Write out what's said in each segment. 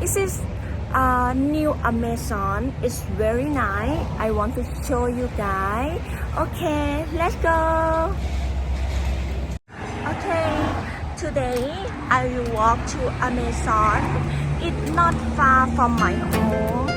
Uh, new Amazon. It's very nice. I want to show you guys. Okay let's go. Okay today I will walk to Amazon. It's not far from my home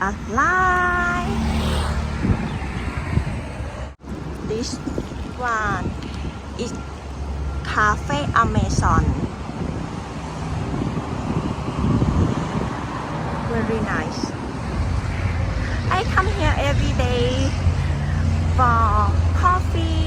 are. This one is Cafe Amazon. Very nice. I come here every day for coffee.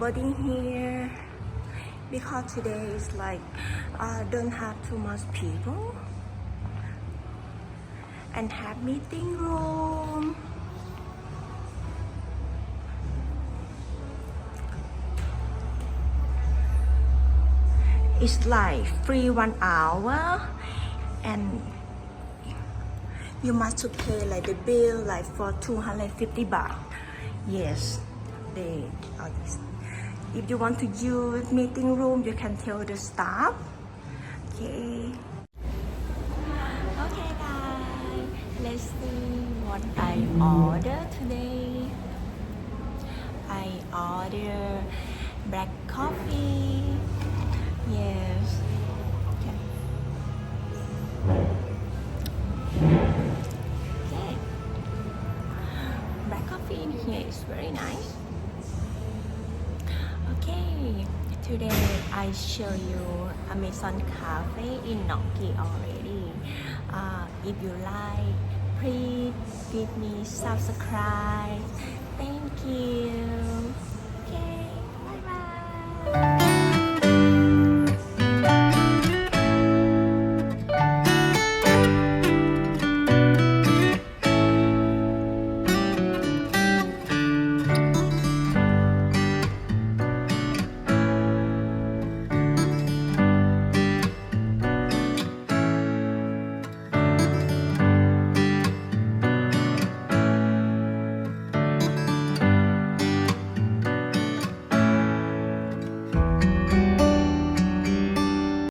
Nobody here because today is like uh, don't have too much people. And have meeting room. It's like free one hour and you must pay like the bill like for 250 baht. Yes they are if you want to use meeting room, you can tell the staff. Okay. Okay guys, let's see what I order today. I order black coffee. Yes. Okay. Okay. Black coffee in here is very nice okay today I show you Amazon Cafe in Noki already. Uh, if you like please give me subscribe. Thank you